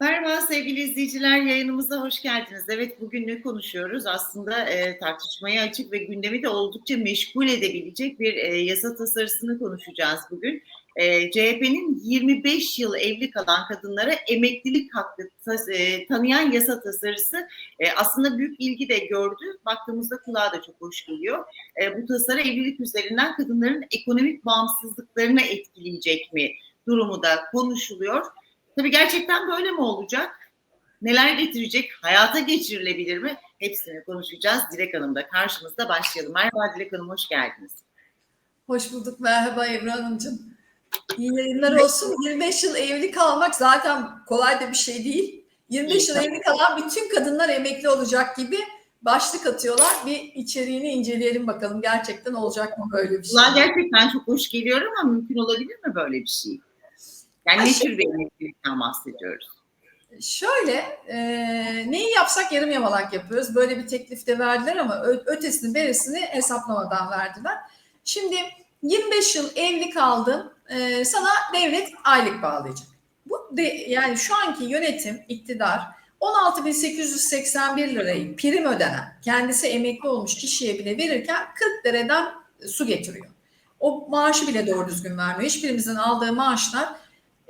Merhaba sevgili izleyiciler, yayınımıza hoş geldiniz. Evet bugün ne konuşuyoruz? Aslında e, tartışmaya açık ve gündemi de oldukça meşgul edebilecek bir e, yasa tasarısını konuşacağız bugün. E, CHP'nin 25 yıl evli kalan kadınlara emeklilik hakkı tas- e, tanıyan yasa tasarısı e, aslında büyük ilgi de gördü. Baktığımızda kulağa da çok hoş geliyor. E, bu tasarı evlilik üzerinden kadınların ekonomik bağımsızlıklarını etkileyecek mi durumu da konuşuluyor. Tabii gerçekten böyle mi olacak? Neler getirecek? Hayata geçirilebilir mi? Hepsini konuşacağız. Dilek Hanım da karşımızda başlayalım. Merhaba Dilek Hanım, hoş geldiniz. Hoş bulduk. Merhaba Ebru Hanımcığım. İyi yayınlar olsun. 25 yıl evli kalmak zaten kolay da bir şey değil. 25 yıl evli kalan bütün kadınlar emekli olacak gibi başlık atıyorlar. Bir içeriğini inceleyelim bakalım. Gerçekten olacak mı böyle bir şey? Ulan gerçekten çok hoş geliyor ama mümkün olabilir mi böyle bir şey? Yani ne şimdi- tür bir emeklilikten bahsediyoruz? Şöyle, e, neyi yapsak yarım yamalak yapıyoruz. Böyle bir teklif de verdiler ama ötesini beresini hesaplamadan verdiler. Şimdi 25 yıl evli kaldın, e, sana devlet aylık bağlayacak. Bu de, yani şu anki yönetim, iktidar 16.881 lirayı prim ödenen, kendisi emekli olmuş kişiye bile verirken 40 dereden su getiriyor. O maaşı bile doğru düzgün vermiyor. Hiçbirimizin aldığı maaşlar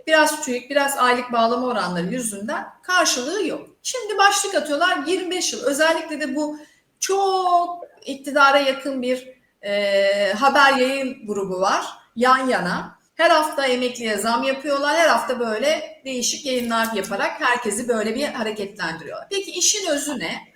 biraz TÜİK, biraz aylık bağlama oranları yüzünden karşılığı yok. Şimdi başlık atıyorlar 25 yıl. Özellikle de bu çok iktidara yakın bir e, haber yayın grubu var yan yana. Her hafta emekliye zam yapıyorlar. Her hafta böyle değişik yayınlar yaparak herkesi böyle bir hareketlendiriyorlar. Peki işin özü ne?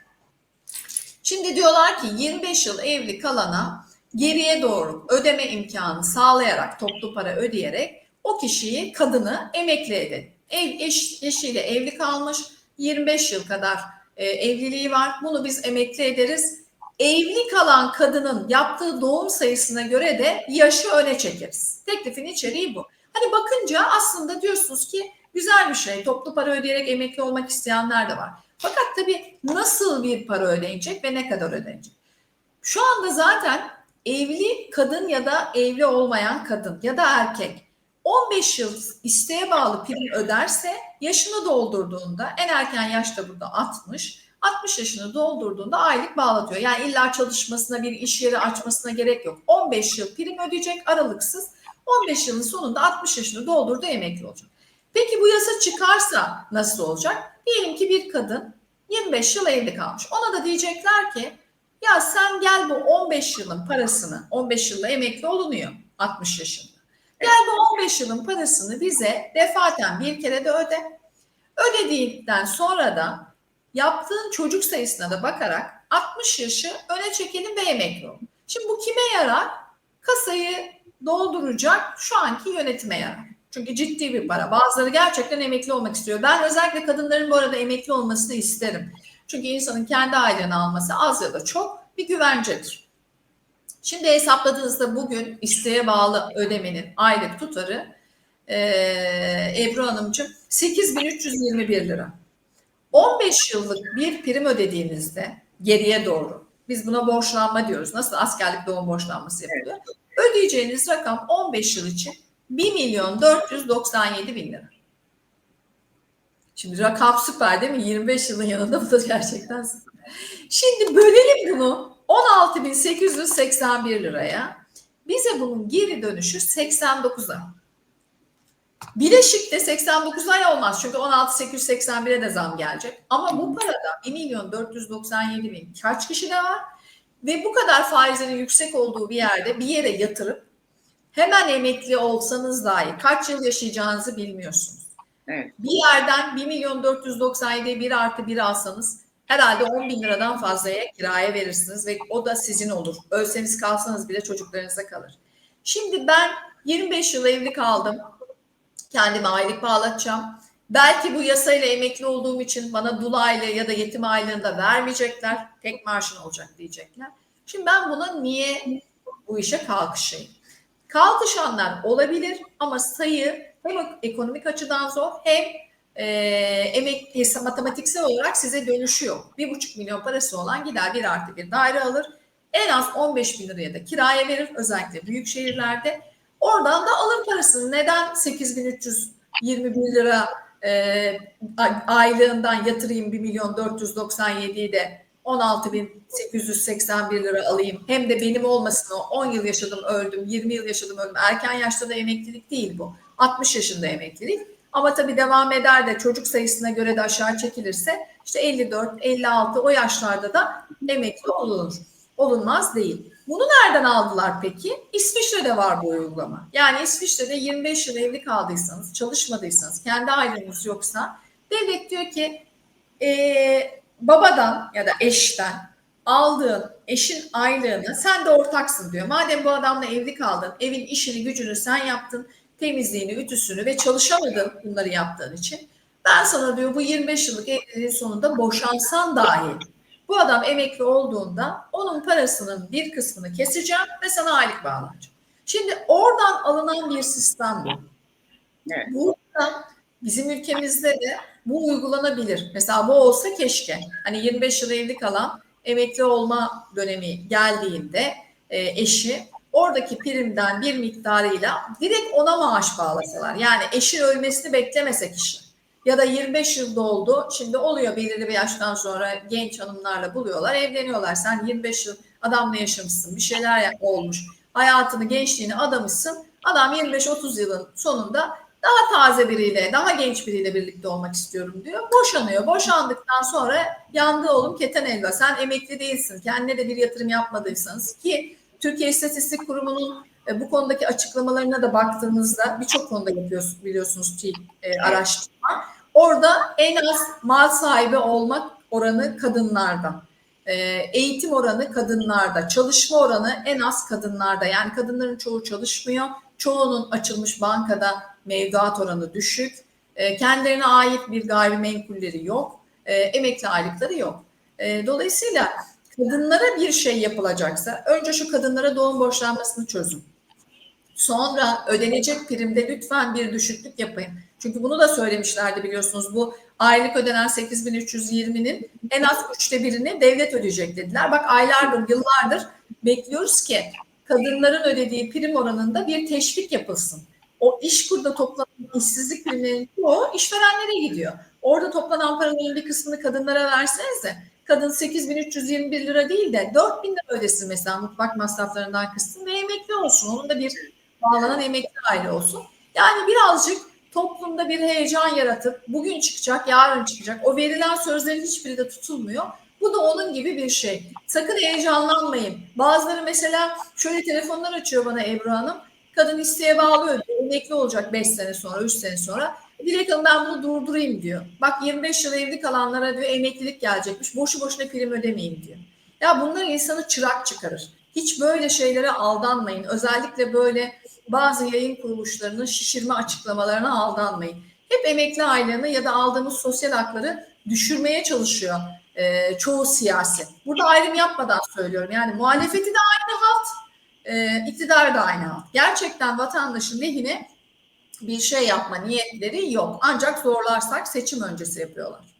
Şimdi diyorlar ki 25 yıl evli kalana geriye doğru ödeme imkanı sağlayarak toplu para ödeyerek o kişiyi kadını emekli edin. Ev, eş, eşiyle evli kalmış 25 yıl kadar e, evliliği var. Bunu biz emekli ederiz. Evli kalan kadının yaptığı doğum sayısına göre de yaşı öne çekeriz. Teklifin içeriği bu. Hani bakınca aslında diyorsunuz ki güzel bir şey. Toplu para ödeyerek emekli olmak isteyenler de var. Fakat tabii nasıl bir para ödenecek ve ne kadar ödenecek? Şu anda zaten evli kadın ya da evli olmayan kadın ya da erkek 15 yıl isteğe bağlı prim öderse yaşını doldurduğunda en erken yaşta burada 60 60 yaşını doldurduğunda aylık bağlatıyor. Yani illa çalışmasına bir iş yeri açmasına gerek yok. 15 yıl prim ödeyecek aralıksız. 15 yılın sonunda 60 yaşını doldurdu emekli olacak. Peki bu yasa çıkarsa nasıl olacak? Diyelim ki bir kadın 25 yıl evli kalmış. Ona da diyecekler ki ya sen gel bu 15 yılın parasını 15 yılda emekli olunuyor 60 yaşında. Gel bu 15 yılın parasını bize defaten bir kere de öde. Ödedikten sonra da yaptığın çocuk sayısına da bakarak 60 yaşı öne çekelim ve emekli olun. Şimdi bu kime yarar? Kasayı dolduracak şu anki yönetime yarar. Çünkü ciddi bir para. Bazıları gerçekten emekli olmak istiyor. Ben özellikle kadınların bu arada emekli olmasını isterim. Çünkü insanın kendi aylığını alması az ya da çok bir güvencedir. Şimdi hesapladığınızda bugün isteğe bağlı ödemenin aylık tutarı e, Ebru Hanımcığım 8321 lira. 15 yıllık bir prim ödediğinizde geriye doğru biz buna borçlanma diyoruz. Nasıl askerlik doğum borçlanması yapılıyor? Ödeyeceğiniz rakam 15 yıl için 1 milyon 497 bin lira. Şimdi rakam süper değil mi? 25 yılın yanında bu da gerçekten süper. Şimdi bölelim bunu 16.881 liraya. Bize bunun geri dönüşü 89 ay. Bileşik'te 89 ay olmaz çünkü 16.881'e de zam gelecek. Ama bu parada 1 milyon 497 bin kaç kişi de var ve bu kadar faizlerin yüksek olduğu bir yerde bir yere yatırıp hemen emekli olsanız dahi kaç yıl yaşayacağınızı bilmiyorsunuz. Evet. Bir yerden 1 milyon 497'ye 1 artı 1 alsanız herhalde 10 bin liradan fazlaya kiraya verirsiniz ve o da sizin olur. Ölseniz kalsanız bile çocuklarınıza kalır. Şimdi ben 25 yıl evli kaldım. Kendime aylık bağlatacağım. Belki bu yasayla emekli olduğum için bana dul aylığı ya da yetim aylığını da vermeyecekler. Tek maaşın olacak diyecekler. Şimdi ben buna niye bu işe kalkışayım? Kalkışanlar olabilir ama sayı hem ekonomik açıdan zor hem e, emek hesap matematiksel olarak size dönüşüyor. Bir buçuk milyon parası olan gider bir artı bir daire alır. En az 15 bin liraya da kiraya verir özellikle büyük şehirlerde. Oradan da alır parasını. Neden 8321 lira e, aylığından yatırayım 1 milyon 497'yi de 16.881 lira alayım. Hem de benim olmasın o 10 yıl yaşadım öldüm, 20 yıl yaşadım öldüm. Erken yaşta da emeklilik değil bu. 60 yaşında emeklilik. Ama tabii devam eder de çocuk sayısına göre de aşağı çekilirse işte 54, 56 o yaşlarda da emekli olunur. Olunmaz değil. Bunu nereden aldılar peki? İsviçre'de var bu uygulama. Yani İsviçre'de 25 yıl evli kaldıysanız, çalışmadıysanız, kendi aileniz yoksa devlet diyor ki eee, babadan ya da eşten aldığın eşin aylığını sen de ortaksın diyor. Madem bu adamla evli kaldın, evin işini gücünü sen yaptın, temizliğini, ütüsünü ve çalışamadın bunları yaptığın için. Ben sana diyor bu 25 yıllık evliliğin sonunda boşansan dahi bu adam emekli olduğunda onun parasının bir kısmını keseceğim ve sana aylık bağlanacak. Şimdi oradan alınan bir sistem bu. Evet. Burada bizim ülkemizde de bu uygulanabilir. Mesela bu olsa keşke. Hani 25 yıl evli kalan emekli olma dönemi geldiğinde e, eşi oradaki primden bir miktarıyla direkt ona maaş bağlasalar. Yani eşin ölmesini beklemese kişi. Ya da 25 yıl doldu. Şimdi oluyor belirli bir yaştan sonra genç hanımlarla buluyorlar, evleniyorlar. Sen 25 yıl adamla yaşamışsın, bir şeyler olmuş. Hayatını, gençliğini adamışsın. Adam 25-30 yılın sonunda daha taze biriyle, daha genç biriyle birlikte olmak istiyorum diyor. Boşanıyor. Boşandıktan sonra yandı oğlum keten elba. Sen emekli değilsin. Kendine de bir yatırım yapmadıysanız ki Türkiye İstatistik Kurumu'nun e, bu konudaki açıklamalarına da baktığınızda birçok konuda yapıyorsunuz biliyorsunuz Tİ e, araştırma. Orada en az mal sahibi olmak oranı kadınlarda. E, eğitim oranı kadınlarda. Çalışma oranı en az kadınlarda. Yani kadınların çoğu çalışmıyor. Çoğunun açılmış bankada mevduat oranı düşük. E, kendilerine ait bir gayrimenkulleri yok. E, emekli aylıkları yok. E, dolayısıyla kadınlara bir şey yapılacaksa önce şu kadınlara doğum borçlanmasını çözün. Sonra ödenecek primde lütfen bir düşüklük yapın. Çünkü bunu da söylemişlerdi biliyorsunuz. Bu aylık ödenen 8320'nin en az üçte birini devlet ödeyecek dediler. Bak aylardır, yıllardır bekliyoruz ki kadınların ödediği prim oranında bir teşvik yapılsın. O iş kurda toplanan işsizlik primlerinin çoğu işverenlere gidiyor. Orada toplanan paraların bir kısmını kadınlara versenize. Kadın 8321 lira değil de 4000 lira ödesin mesela mutfak masraflarından kıssın ve emekli olsun. Onun da bir bağlanan emekli aile olsun. Yani birazcık toplumda bir heyecan yaratıp bugün çıkacak, yarın çıkacak. O verilen sözlerin hiçbiri de tutulmuyor. Bu da onun gibi bir şey. Sakın heyecanlanmayın. Bazıları mesela şöyle telefonlar açıyor bana Ebru Hanım. Kadın isteğe bağlı ödüyor. Emekli olacak 5 sene sonra, 3 sene sonra. Dilek Hanım ben bunu durdurayım diyor. Bak 25 yıl evli kalanlara diyor emeklilik gelecekmiş. Boşu boşuna prim ödemeyin diyor. Ya bunlar insanı çırak çıkarır. Hiç böyle şeylere aldanmayın. Özellikle böyle bazı yayın kuruluşlarının şişirme açıklamalarına aldanmayın. Hep emekli aylığını ya da aldığımız sosyal hakları düşürmeye çalışıyor e, çoğu siyasi. Burada ayrım yapmadan söylüyorum. Yani muhalefeti de aynı halt, e, iktidarı da aynı halt. Gerçekten vatandaşın lehine bir şey yapma niyetleri yok. Ancak zorlarsak seçim öncesi yapıyorlar.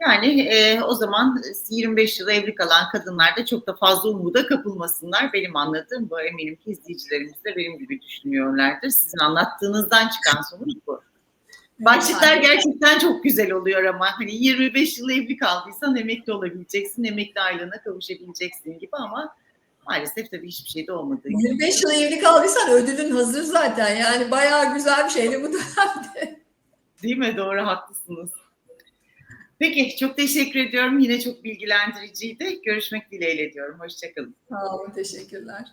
Yani e, o zaman 25 yıl evli kalan kadınlar da çok da fazla umuda kapılmasınlar. Benim anladığım bu eminim ki izleyicilerimiz de benim gibi düşünüyorlardır. Sizin anlattığınızdan çıkan sonuç bu. Başlıklar gerçekten çok güzel oluyor ama hani 25 yıl evli kaldıysan emekli olabileceksin, emekli aylığına kavuşabileceksin gibi ama maalesef tabii hiçbir şey de olmadığı gibi. 25 yıl evli kaldıysan ödülün hazır zaten. Yani bayağı güzel bir şeydi bu dönemde. Değil mi? Doğru haklısınız. Peki çok teşekkür ediyorum. Yine çok bilgilendiriciydi. Görüşmek dileğiyle diyorum. Hoşçakalın. Sağ olun, teşekkürler.